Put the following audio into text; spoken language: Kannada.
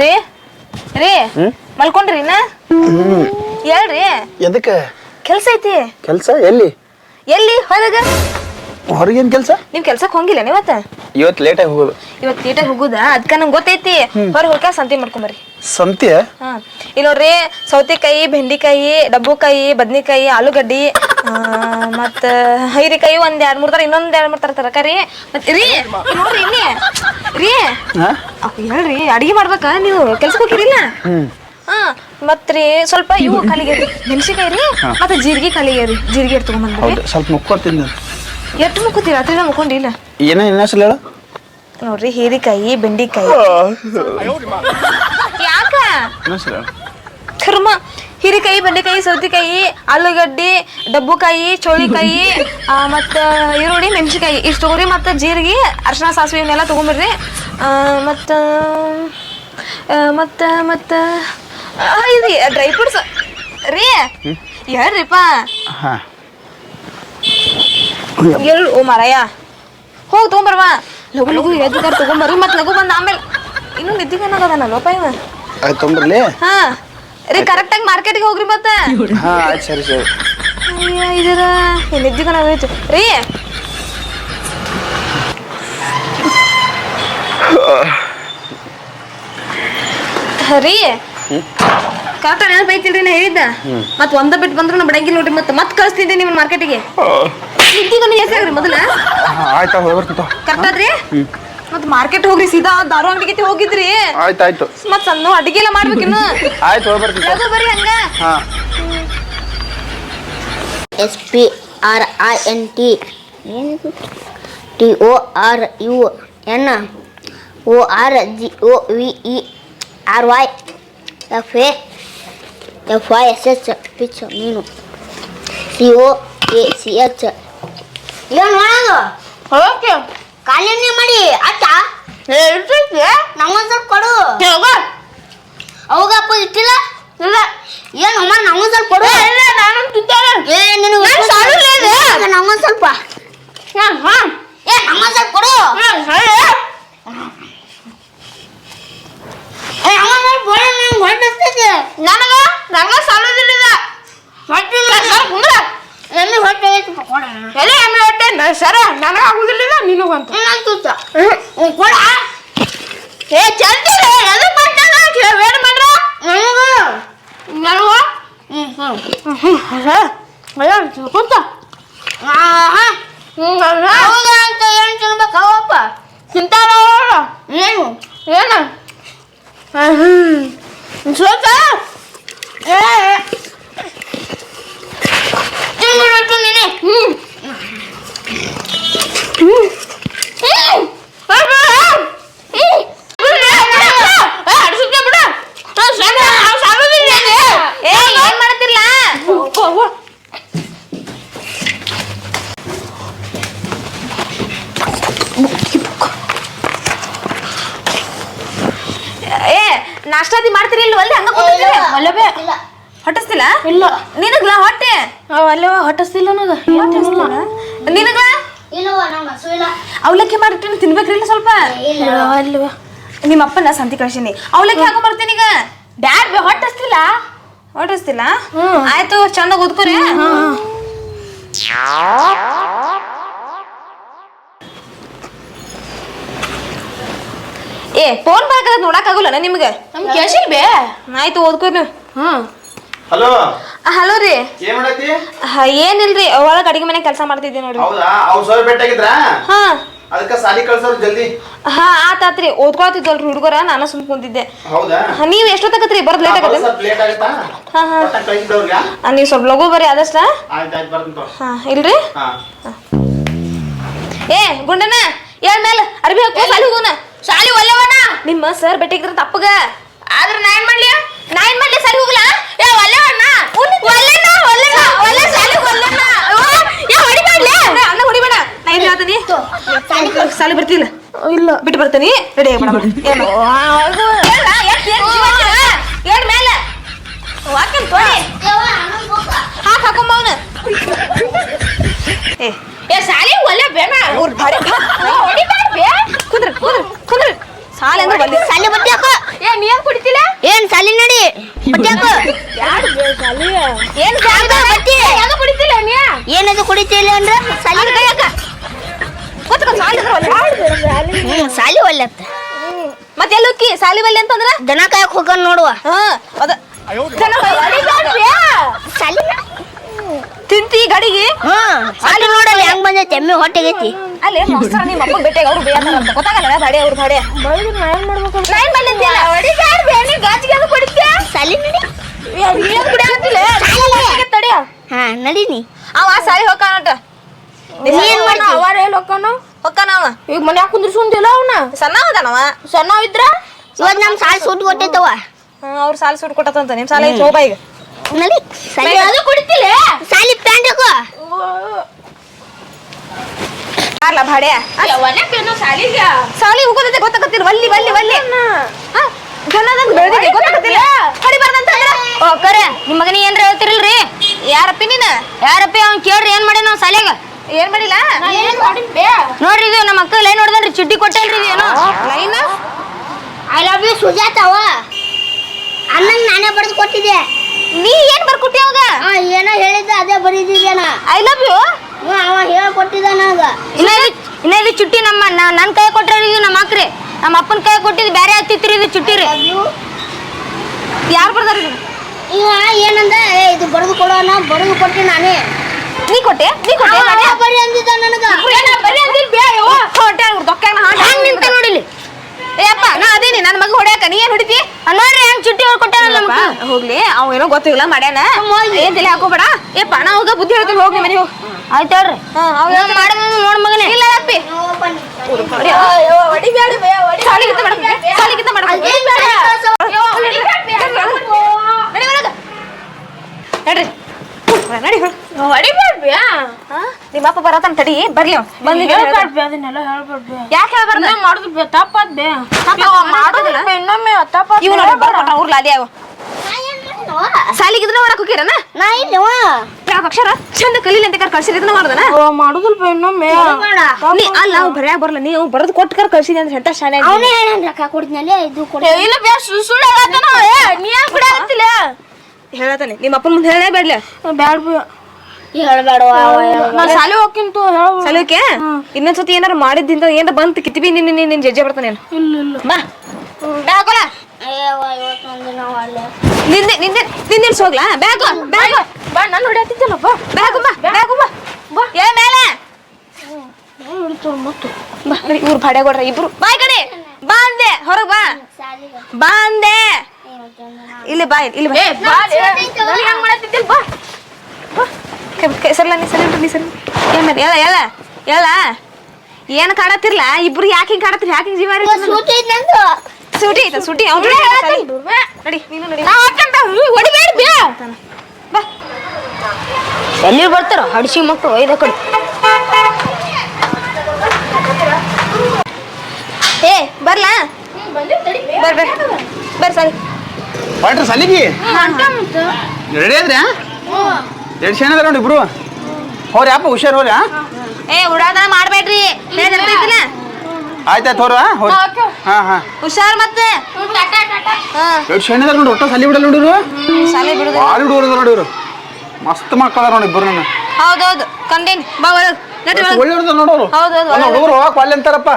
ರೀ ರೀ ಮಲ್ಕೊಂಡ್ರಿ ಇನ್ನ? ಹೇಳ್ರಿ. ಎದಕ್ಕೆ? ಕೆಲ್ಸ ಐತಿ. ಕೆಲಸ? ಎಲ್ಲಿ? ಎಲ್ಲಿ? ಹೊರಗ. ಹೊರಗೇನ್ ಕೆಲಸ? ನೀವ್ ಕೆಲ್ಸಕ್ ಹೋಗಿಲ್ಲ ನೀವತ್ತ ಇವತ್ತು ಲೇಟಾಗಿ ಹೋಗೋದು. ಇವತ್ತು ಲೇಟಾಗಿ ಹೋಗುದ? ಅದ್ಕ ನಂಗೆ ಗೊತ್ತೈತಿ. ಹೊರ ಹೋಗ್ಕ ಸಂತಿ ಮಾಡ್ಕೊಂಬರ್ರಿ ಸಂತೆ? ಹಾ. ಇಲ್ಲಿ ನೋಡ್ರಿ ಸೌತೆಕಾಯಿ ಬೆಂಡಿಕಾಯಿ ಡಬ್ಬುಕಾಯಿ ಬದ್ನಿಕಾಯಿ ಆಲೂಗಡ್ಡಿ ಮತ್ತ ಹೈರಿಕಾಯಿ ಒಂದ್ ಎರಡ್ ಮೂರ್ ತರ ಇನ್ನೊಂದ್ ಎರಡ್ ಮೂರ್ ತರ ತರಕಾರಿ. ಮತ್ ರೀ ನೋಡ್ರಿ ಇಲ್ಲಿ. ರೀ ಅಪ್ಪ, ಹೇಳ್ರಿ ಅಡಿಗೆ ಮಾಡ್ಬೇಕ ನೀವು? ಕೆಲ್ಸಕ್ಕೆ ಹೋಗಿರಿಲ್ಲ ಹ್ಮ್. ಹಾ. ಮತ್ರಿ ಸ್ವಲ್ಪ ಇವು ಖಾಲಿಗೆ ಮೆಣಸಿನಕಾಯಿ ರೀ ಮತ್ತೆ ಜೀರಿಗೆ ಖಾಲಿಗೆ ರೀ ಜೀರಿಗೆ ಹೌದು ಸ್ವಲ್ಪ ಮುಕ್ಕೋತೀನಿ ಎಷ್ಟು ಮುಕ್ಕೋತೀರಿ? ರಾತ್ರಿ ಮುಕ್ಕೊಂಡಿಲ್ಲ ಏನ ಇನ್ನೊಂದ್ಸಲ ಹೇಳು? ನೋಡ್ರಿ ಹೀರಿಕಾಯಿ ಬೆಂಡಿಕಾಯಿ. ಕರ್ಮ ಹೀರಿಕಾಯಿ ಬೆಂಡೆಕಾಯಿ ಸೌತೆಕಾಯಿ ಆಲೂಗಡ್ಡಿ ಡಬ್ಬುಕಾಯಿ ಚೋಳಿಕಾಯಿ ಮತ್ತು ಈರುಳ್ಳಿ ಮೆಣಸಿಕಾಯಿ ಇಷ್ಟು ತೊಗೊರಿ ಮತ್ತು ಜೀರಿಗೆ ಅರ್ಶಿನ ಸಾಸಿವೆ ಇವನ್ನೆಲ್ಲ ತೊಗೊಂಬಿಡ್ರಿ ಮತ್ತು ಮತ್ತು ಮತ್ತು ಇದು ಡ್ರೈ ಫ್ರೂಟ್ಸ್ ರೀ ಹೇಳ್ರಿಪ್ಪ. ಹಾ. ಎಲ್ ಓ ಮಾರಾಯ. ಹೋಗಿ ತೊಗೊಂಬರ್ವಾ ಲಘು ಲಗು ಎದ್ದು ತಗೊಂಬರ್ರಿ ತೊಗೊಂಬರ್ರಿ ಮತ್ತು ಲಘು ಬಂದು ಆಮೇಲೆ ಇನ್ನೂ ನಿದ್ದಿಗೇನಾಗದ ನಲ್ವಪ್ಪ ಇವ? ಆಯ್ತು ತೊಂಬರ್ಲಿ ಹಾ. ರೀ ಕರೆಕ್ಟಾಗಿ ಮಾರ್ಕೆಟ್ಗೆ ಹೋಗ್ರಿ ಮತ್ತೆ. ಹಾ ಆಯ್ತು ಸರಿ ಸರಿ. ಅಯ್ಯ ಇದರ ನಿದ್ದಿಗನ ಹೋಯ್ತು ರೀ. ರೀ. ಕರೆಕ್ಟ್ ನೆನಪು ಐತಿಲ್ರಿ ನಾ ಹೇಳಿದ್ದ? ಮತ್ ಒಂದ ಬಿಟ್ಟು ಬಂದ್ರು ನಾ ಬಿಡಂಗಿಲ್ಲ ನೋಡ್ರಿ ಮತ್ತೆ ಮತ್ತೆ ಕಳಿಸ್ತಿದ್ದೆ ನಿಮ್ಮ ಮಾರ್ಕೆಟಿಗೆ ಹೆಸರು ಮೊದಲ. ಆಯ್ತಾ ಹೋಗಿ ಬರ್ತೀನಿ ಕರೆಕ್ಟ್ ಆದ್ರಿ? ಮತ್ ಮಾರ್ಕೆಟ್ ಹೋಗ್ರಿ ಸೀದಾ ದಾರು ಅಂಗಡಿಗೆ ಹೋಗಿದ್ರಿ. ಆಯ್ತು ಆಯ್ತು ಮತ್ ಸಣ್ಣ ಅಡಿಗೆ ಎಲ್ಲ ಮಾಡ್ಬೇಕಿನ್ನು ಆಯ್ತು ಹೋಗಿ ಬರ್ತೀನಿ ಲಗು ಬರ್ರಿ ಹಂಗ. ಹಾ. S P R I N T. T O R U N O R G O V E R Y. F A F Y S H pitch ಮೀನು. C O A C H. ಏನು ಮಾಡೋದು? ಓಕೆ ಕಾಲಿನೇ ಮಾಡಿ ಅಟ್ಟ ನಮಗೊಂದು ಸ್ವಲ್ಪ ಕೊಡು. ಅವಾಗ ಅಪ್ಪ ಇಟ್ಟಿಲ್ಲ? ಇಲ್ಲ ಏನು ಅಮ್ಮ ನಮಗೊಂದು ಸ್ವಲ್ಪ ಕೊಡು ಇಲ್ಲ ನಾನು ಏ ನಿನಗೆ ನಮಗೊಂದು ಸ್ವಲ್ಪ ಏ ನಮಗೊಂದು ಸ್ವಲ್ಪ ಕೊಡು. ಏ ಅಮ್ಮ ಸ್ವಲ್ಪ ಕೊಡು ನಂಗೆ ಹೊಟ್ಟೆ ನನಗ? ನಂಗ ಸಾಲೋದಿಲ್ಲ ಹೊಟ್ಟೆ ಎಮ್ಮೆ ಹೊಟ್ಟೆ ಐತಪ್ಪ ಕೊಡ. ಎಲೆ ಹೊಟ್ಟೆ? ನ- ಸರ ನನಗ ಆಗುದಿಲ್ಲ ನಿನಗಂತ ಇನ್ನೊಂದು ತುತ್ತ ಕೊಡ. ಏ ಏನು ಎದು ಮಾಡ್ತಾನ ವೇಟ್ ಮಾಡ್ರ ನನಗೂ. ನನಗ? ಹ್ಞೂ ಹ್ಞೂ ಕುಂತ. ಆಹಾ ಅಂತ ಏನು ತಿನ್ಬೇಕು ಅವಪ್ಪ? ಅವ್ಳು. ಏನು? ಏನ? ಸ್ವಲ್ಪ ಏ ತಿನ್ಬಿಟ್ಟು ನೀನೆ ಹ್ಮ್ ಹ್ಮ್ ಹ್ಮ್ ಏನ್ ಮಾಡ್ತಿರ್ಲ ಏ ನಾಷ್ಟಾದಿ ಮಾಡ್ತೀರಿ ಇಲ್ಲ ಒಲ್ಲೆ ಹಂಗ ಕೂತಿದ್ದೀರಿ? ಒಲ್ಲಬೆ ಇಲ್ಲ. ಹೊಟ್ಟಸ್ತಿಲ್ಲ? ಇಲ್ಲ. ನಿನಗ್ಲ ಹೊಟ್ಟೆ? ಅಲ್ಲವ ಹೊಟ್ಟಸ್ತಿಲ್ಲ ನನಗ. ನಿನಗ ಇಲ್ಲವ ನಂಗೆ ಹಸು ಇಲ್ಲ. ಅವಲಕ್ಕಿ ಮಾಡ್ತೀನಿ ತಿನ್ಬೇಕ್ರಿ ಇಲ್ಲ ಸ್ವಲ್ಪ. ಇಲ್ಲ. ಅಲ್ವ ನಿಮ್ಮ ಅಪ್ಪನ ಸಂತಿ ಕಳ್ಸೀನಿ. ಅವಲಕ್ಕಿ ಹಾಕೊಂಡ್ ಬರ್ತೀನಿ ಈಗ. ಬ್ಯಾಡ್ ಬೇ ಹೊಟ್ಟಸ್ತಿಲ್ಲ? ಹೊಟ್ಟಸ್ತಿಲ್ಲ? ಆಯ್ತು ಚಂದಾಗ ಓದ್ಕೋರಿ ಏ ಫೋನ್ ಬರಕದ ನೋಡಕ್ ಆಗುಲ್ಲ ನಿಮ್ಗೆ? ನಮ್ ಬೇ. ಆಯ್ತು ಓದ್ಕೋರಿ ನೀವು ಹ್ಮ್. ಹಲೋ. ಹಲೋ ರೀ. ಏನ್ ಮಾಡತ್ತಿ? ಹ, ಏನಿಲ್ರಿ ಒಳಗ ಅಡಿಗೆ ಮನೆ ಕೆಲಸ ಮಾಡ್ತಿದ್ದೆ ನೋಡಿ ಹೌದಾ? ಅವ್ರು ಸರ್ ಭೇಟಿಯಾಗಿದ್ರ ಹಾ. ಅದಕ್ಕ ಸಾಲಿ ಕಳ್ಸೋರು ಜಲ್ದಿ. ಹಾ ಆತಾತ್ರಿ ಹುಡುಗರ ನಾನು ಸುಮ್ ಕುಂತಿದ್ದೆ. ಹೌದಾ? ಹ, ನೀವ್ ಎಷ್ಟೊತ್ತಾಗತ್ರಿ ಬರೋದ್ ಲೇಟ್ ಆಗತ್ತೆ ಸ್ವಲ್ಪ ಲೇಟ್ ಆಗತ್ತಾ? ಹಾ ಆ, ನೀವ್ ಸ್ವಲ್ಪ ಲಗು ಬರ್ರಿ ಆದಷ್ಟ. ಆಯ್ತು ಆಯ್ತು ಬರ್ತೀನಿ ತಗೋ. ಹಾ ಇಲ್ರಿ? ಹಾ. ಏ ಗುಂಡನ ಏಳ್ ಮೇಲೆ ಅರ್ಬಿ ಹಾಕೋ ಸಾಲಿ ಹೋಗೋಣ. ಸಾಲಿ ಒಲ್ಲೆವನ? ನಿಮ್ಮ ಸರ್ ಬೆಟ್ಟಿಗಿದ್ರ ತಪ್ಪಗ ಆದ್ರೆ ನಾ ಏನ್ ಮಾಡ್ಲಿ? ನಾ ಏನ್ ಮಾಡ್ಲಿ ಸರಿ ಹೋಗ್ಲ? ಏ ಒಲ್ಲವಣ್ಣ. ಒಲ್ಲೆನ ಒಲ್ಲೆನ ಒಲ್ಲೆ ಶಾಲಿ ಒಲ್ಲೆನ ಏ ಹೊಡಿ ಮಾಡ್ಲಿ ಅಣ್ಣ ಹೊಡಿಬೇಡ. ನಾ ಏನ್ ಹೇಳ್ತೀನಿ? ಶಾಲಿ ಬರ್ತಿಲ್ಲ ಇಲ್ಲ. ಬಿಟ್ಟು ಬರ್ತೀನಿ. ರೆಡಿ ಆಗ್ಬೇಡ ಏನು ಏನ್ ಮೇಲೆ? ಹಾಕ್ ಹಾಕೊಂಬ ಅವನ ಏ ಏ ಸಾಲಿ ಒಲ್ಲೆ ಬೇಡ ಅವ್ರ ಬಡಿ ಹೊಡಿಬೇಡ ಬೇ ಕುಂದ್ರ ಕುಂದ್ರ ಸಾಲಿ ಅಂದ್ರೆ ಬಲ್ಲಿ ಸಾಲಿ ಹಾಕು. ಏ ನೀ ಕುಡಿತಿಲ್ಲ? ಏನ್ ಸಾಲಿ ನಡಿ. ಬಟ್ಟೆ ಹಾಕು. ಏನ್ ಬಟ್ಟಿ. ಯಾವ್ದು ಕುಡಿತಿಲ್ಲ ನೀ? ಏನದು ಕುಡಿತಿಲ್ಲ ಅಂದ್ರೆ ಸಾಲಿ ಕೈ ಹಾಕ. ಕೂತ್ಕೊ ಸಾಲಿ ಅಂದ್ರೆ ಒಲ್ಲೆ. ಹ್ಮ್ ಸಾಲಿ ಒಲ್ಲೆತ್ತ ಮತ್ತೆ ಎಲ್ಲಿ ಸಾಲಿ ಬಲ್ಲಿ ಅಂತಂದ್ರ? ದನ ಕಾಯಕ್ ಹೋಗೋಣ ನೋಡುವ. ಹಾ ಅದ. ಹೊಡಿಬ್ಯಾಡ್ರಿ. ಸಾಲಿ. ತಿಂತಿ ಗಡಿಗೆ? ಹ್ಮ್ ಸಾಲಿ ನೋಡಲ್ಲ ಹೆಂಗ್ ಬಂದೈತಿ ಎಮ್ಮೆ ಹೊಟ್ಟೆಗೈತಿ. ಅಲ್ಲಿ ಮೊಸರ ನಿಮ್ಮ ಅಪ್ಪನ ಭೇಟಿಯಾಗ ಅವ್ರು ಅಂತ? ಗೊತ್ತಾಗಲ್ಲ ದಾಡಿ ಅವ್ರ ದಾಡಿ ನೀ ಗಾಜಿಗೆ ಅದು ಕುಡಿತ್ಯಾ? ಸಾಲಿ ನಡಿ. ಏನ್ ಕುಡಿಯತ್ತಿಲ್ಲ ತಡಿ? ಹಾ ನಡೀನಿ. ಅವ ಸಾಲಿ ಹೋಗ್ಕಾನಟ ನೀ ಏನ್ ಮಾಡ್ತಿ? ಅವಾರ ಏನ್ ಹೋಗ್ಕಾನ? ಅವ ಈಗ ಮನ್ಯಾಗ ಕುಂದ್ರಸುಂದಿಲ್ಲ ಅವನ? ಸಣ್ಣ ಅವದಾನವ ಸಣ್ಣ ಇದ್ರ ಇವತ್ ನಮ್ ಸಾಲ ಸೂಟ್ ಕೊಟ್ಟೈತವ ಅವ್ರ ಸಾಲಿ ಸುಟ್ಟು ಕೊಟ್ಟತಂತ ನಿಮ್ಮ ಸಾಲ ಐತಿ ಹೋಗ ಈಗ ನಡಿ ಸಾಲಿ. ಅದು ಕುಡಿತಿಲ್ಲ ಸಾಲಿ ಪ್ಯಾಂಟ್ ಹಾಕು. ಅಲ್ಲ ಭಾಡೆ. ಸಾಲಿ ಹೋಗೋದಂತೆ ಗೊತ್ತಾಗತ್ತಿಲ್ಲ ವಲ್ಲಿ ವಲ್ಲಿ ವಲ್ಲಿ. ಗನ್ನದಂತ ಬೆಳೆದಿದೆ ಗೊತ್ತಾಗತ್ತಿಲ್ಲ ಓ ಕರೆ ನಿಮ್ ಮಗನಿ ಏನ್ರ ಹೇಳ್ತಿರಲ್ರಿ? ಯಾರಪ್ಪಿ ನೀನ? ಯಾರಪ್ಪ ಅವ್ನ್ ಕೇಳ್ರಿ ಏನ್ ಮಾಡಿ ನಾವ್ ಸಾಲಿಯಾಗ ಏನ್ ಮಾಡಿಲ್ಲ? ನೋಡ್ರಿ ಇದು ನಮ್ಮ ಅಕ್ಕ ಲೈನ್ ನೋಡ್ದನ್ರಿ ಚಿಡ್ಡಿ ಕೊಟ್ಟೇನ್ರಿ ಏನೋ. ಲೈನ್? ಐ ಲವ್ ಯು ಸುಜಾತವ ಅಣ್ಣಂಗ್ ನಾನೇ ಬರೆದು ಕೊಟ್ಟಿದ್ದೆ. ನೀ ಏನ್ ಬರ್ಕೊಟ್ಟಿ ಅವಾಗ? ಏನೋ ಹೇಳಿದ್ದೆ ಅದೇ ಬರೀದಿದ್ದೇನ ಐ ಲವ್ ಯು? ಹ್ಞೂ ಅವ ಹೇಳ್ಕೊಟ್ಟಿದ್ದ ನನಗ ಇನ್ನ ಇದು ಇನ್ನ ಚುಟ್ಟಿ ನಮ್ಮ ನ- ನನ್ ಕೈ ಕೊಟ್ಟರೆ ಇದು ನಮ್ಮ ಅಕ್ರಿ ನಮ್ಮ ಅಪ್ಪನ ಕೈ ಕೊಟ್ಟಿದ್ದು ಬೇರೆ ಹತ್ತಿತ್ರಿ ಇದು ಚುಟ್ಟಿ ರೀ ಯಾರು ಬರ್ದಾರ ಇವ ಏನಂದ ಏ ಇದು ಬರೆದು ಕೊಡೋಣ ಬರೆದು ಕೊಟ್ಟಿ ನಾನೇ. ನೀ ಕೊಟ್ಟೆ ನೀ ಕೊಟ್ಟೆ ಬರಿ ಅಂದಿದ್ದ ನನಗ. ಬರೀ ಅಂದಿಲ್ ಬೇಡ ಹೊಟ್ಟೆ ದೊಕ್ಕಾಗ ನಿಂತ ನೋಡಿಲಿ ಏ ಅಪ್ಪ ನಾ ಅದೇನಿ ನನ್ನ ಮಗ ಹೊಡ್ಯಾಕ ನೀ ಏನ್ ಹೊಡಿತಿ ನೋಡ್ರಿ ಹೆಂಗ್ ಚುಟ್ಟಿ ಅವ್ರು ನಮ್ಗೆ ಹೋಗ್ಲಿ ಅವ ಏನೋ ಗೊತ್ತಿಲ್ಲ ಮಾಡ್ಯಾನ ಏನ್ ತಲೆ ಹಾಕೋಬೇಡ ಏಪ್ಪ ನಾ ಹೋಗ ಬುದ್ಧಿ ಹೇಳ್ತೀನಿ ಹೋಗಿ ಮನೆ ಹೋಗ್ ಆಯ್ತು ಹೇಳ್ರಿ ಹಾ ಅವ ಮಾಡ ನೋಡ್ ಮಗನೇ ಇಲ್ಲ ಅಪ್ಪಿ ಸಾಲಿಗಿಂತ ಮಾಡಕ್ ಸಾಲಿಗಿಂತ ಮಾಡಕ್ ನಡಿ ಒಳಗ ನಡ್ರಿ ನಡಿ ಹೊಡಿಬೇಡ್ಬ್ಯಾ ನಿಮ್ಮ ಅಪ್ಪ ಬರತಾನ ತಡಿ ಬರ್ಲಿ ಅವ ಅದನ್ನೆಲ್ಲ ಯಾಕೆ ಹೇಳ್ಬಾರ್ದು ಮಾಡುದು ತಪ್ಪದ್ದೆ ಮಾಡೋದಿಲ್ಲ ಇನ್ನೊಮ್ಮೆ ತಪ್ಪ ಇವ್ ನೋಡಿ ಬರ್ಕೊಟ್ಟ ಅವ್ರ ಲಾದಿ ಅವ ಸಾಲಿಗಿದ್ರೆ ಮಾಡಕ್ ಹೋಗಿರನ ನಾ ಇಲ್ಲವ ಯಾವ ಅಕ್ಷರ? ಚಂದ ಕಲೀಲಿ ಅಂತ ಕಳ್ಸಿರಿ ಇದನ್ನ ಮಾಡ್ದನ? ಮಾಡುದಿಲ್ಪ ಇನ್ನೊಮ್ಮೆ. ನೀ ಅಲ್ಲ ನಾವು ಬರ್ಯಾಗ ಬರಲ್ಲ ನೀವು ಬರೆದು ಕೊಟ್ಟು ಕರ್ ಕಳ್ಸಿದಿ ಅಂತ ಹೇಳ್ತಾ ಶಾಲೆ ಅವನೇ ರೊಕ್ಕ ಇದು ಕೊಡ ಇಲ್ಲ ಬ್ಯಾ ಸುಳ್ಳು ಹೇಳತ್ತಾನ. ನೀ ಯಾಕೆ ಹೇಳತಾನೆ. ನಿಮ್ಮ ಅಪ್ಪನ ಮುಂದೆ ಹೇಳೇ ಬೇಡ್ಲ? ಬ್ಯಾಡ ಬ್ಯಾ ಹೇಳ್ಬೇಡವ ನಾ ಶಾಲೆ ಹೋಗ್ಕಿಂತು ಹೇಳ್. ಸಲಕ್ಕೆ ಇನ್ನೊಂದ್ಸತಿ ಏನಾರ ಮಾಡಿದ್ದಿಂದ ಏನಾರ ಬಂತ ಕಿತ್ಬಿ ನಿನ್ನ ನಿನ್ನ ನಿನ್ನ ಜಜ್ಜೆ ಬರ್ತಾನೆ ನಾನು ಇಲ್ಲ ಇಲ್ಲ. ಬಾ. ಅಲ್ಲೇ ನಿಂದೆ ನಿಂದೆ ನಿಂದೆ ಹೋಗ್ಲಾ? ಬ್ಯಾಗ್ ಬ್ಯಾಗ್ ಬಾ ನಾನು ಬಾ. ಬ್ಯಾಗ್ ಬಾ ಬ್ಯಾಗ್ ಬಾ. ಬಾ. ಏ ಮೇಲೆ. ಮತ್ತು. ಬಾ ಇವ್ರು ಭಾಡೆ ಕೊಡ್ರ ಇಬ್ರು. ಬಾ ಕಡೆ ಬಾ ಅಂದೆ ಹೊರಗ್ ಬಾ. ಬಾ ಅಂದೆ. ಇಲ್ಲಿ ಬಾ ಇಲ್ಲಿ ಬಾ. ಹೆಂಗ್ ಮಾಡತ್ತಿದ್ದಿಲ್ಲ ಬಾ. ನೀ ಸರಿ ನೀ ಸರಿ ಏನ್ ಮಾಡಿ ಹೇಳ ಹೇಳ ಹೇಳ ಏನ್ ಕಾಡತ್ತಿರ್ಲ ಇಬ್ರು ಯಾಕೆ ಹಿಂಗ್ ಕಾಡತ್ತಿರ್ ಯಾಕೆ ಹಿಂಗ್ ಜೀವ ಸೂಟಿ ಐತ ಸೂಟಿ. ಅವ್ನು ನಡಿ ನೀನು ನಡಿ. ಹೊಡಿಬೇಡ ಬಾ. ಎಲ್ಲಿ ಬರ್ತಾರ? ಹಡಿಸಿ ಮಕ್ಕಳು ಒಯ್ದ ಕಡೆ. ಏ ಬರ್ಲಾ? ಬರ್ ಬರ್. ಬರ್ ಸರಿ ಹೊರಟ್ರಿ ಸಲಿಗಿ? ರೆಡಿ ಆದ್ರಿ ಎರಡು ಶೇಣ ಅದಾರ ನೋಡಿ ಇಬ್ರು. ಹೋರಿ ಅಪ್ಪ ಹುಷಾರ್ ಹೋರಿ ಏ ಉಡಾದ ಮಾಡ್ಬೇಡ್ರಿ. ಆಯ್ತಾಯ್ತು ಹೋರ ಹೋರಿ. ಹಾ ಹಾ ಹುಷಾರ್ ಮತ್ತೆ. ಎರಡು ಶೇಣ ಅದಾರ ನೋಡಿ ಒಟ್ಟ ಸಲಿ ಬಿಡಲ್ಲ ನೋಡಿರು ಬಿಡುದು ಭಾಳ ಹುಡುಗರು ನೋಡಿರು ಮಸ್ತ್ ಮಕ್ಕಳ ಅದಾರ ನೋಡಿ ಇಬ್ರು ನನ್ನ. ಹೌದೌದು ಕಂಡೇನಿ ಬಾ ಒಳಗ್. ಒಳ್ಳೆ ಹುಡುಗರು ನೋಡೋರು ಹೌದೌದು ಹುಡುಗರು ಹೋಗಕ್ ಒಳ್ಳೆ ಅಂತಾರಪ್ಪ.